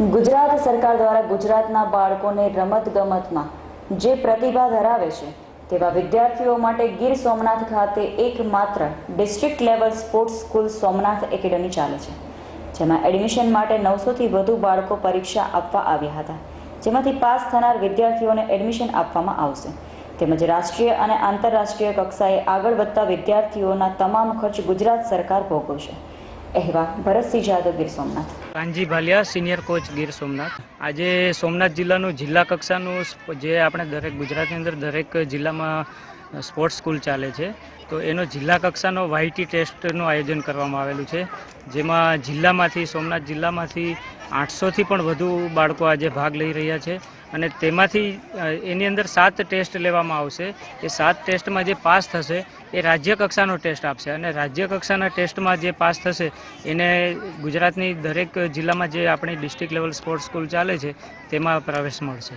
ગુજરાત સરકાર દ્વારા ગુજરાતના બાળકોને રમતગમતમાં જે પ્રતિભા ધરાવે છે, તેવા વિદ્યાર્થીઓ માટે ગીર સોમનાથ ખાતે એકમાત્ર district level sports school Somnath academy ચાલે છે. જેમાં એડમિશન માટે નવસોથી વધુ બાળકો પરીક્ષા આપવા આવ્યા હતા. જેમાંથી પાસ થનાર વિદ્યાર્થીઓને એડમિશન આપવામાં આવશે. તેમજ રાષ્ટ્રીય અને આંતરરાષ્ટ્રીય કક્ષાએ આગળ વધતા વિદ્યાર્થીઓના તમામ ખર્ચ ગુજરાત સરકાર ભોગવશે. અહેવાલ. Bharatsinh Jadav, Gir Somnath. Kanji Bhaliya, senior coach, Gir Somnath. આજે સોમનાથ જિલ્લાનું જિલ્લા કક્ષાનું જે આપણે દરેક ગુજરાતની અંદર દરેક જિલ્લામાં સ્પોર્ટ્સ સ્કૂલ ચાલે છે. તો એનો જિલ્લા કક્ષાનો વાયટી ટેસ્ટનું આયોજન કરવામાં આવેલું છે. જેમાં જિલ્લામાંથી, સોમનાથ જિલ્લામાંથી આઠસોથી પણ વધુ બાળકો આજે ભાગ લઈ રહ્યા છે. અને તેમાંથી એની અંદર સાત ટેસ્ટ લેવામાં આવશે. એ સાત ટેસ્ટમાં જે પાસ થશે, એ રાજ્ય કક્ષાનો ટેસ્ટ આપશે. અને રાજ્ય કક્ષાના ટેસ્ટમાં જે પાસ થશે, એને ગુજરાતની દરેક જિલ્લામાં જે આપણી ડિસ્ટ્રિક્ટ લેવલ સ્પોર્ટ્સ સ્કૂલ ચાલે છે, તેમાં પ્રવેશ મળશે.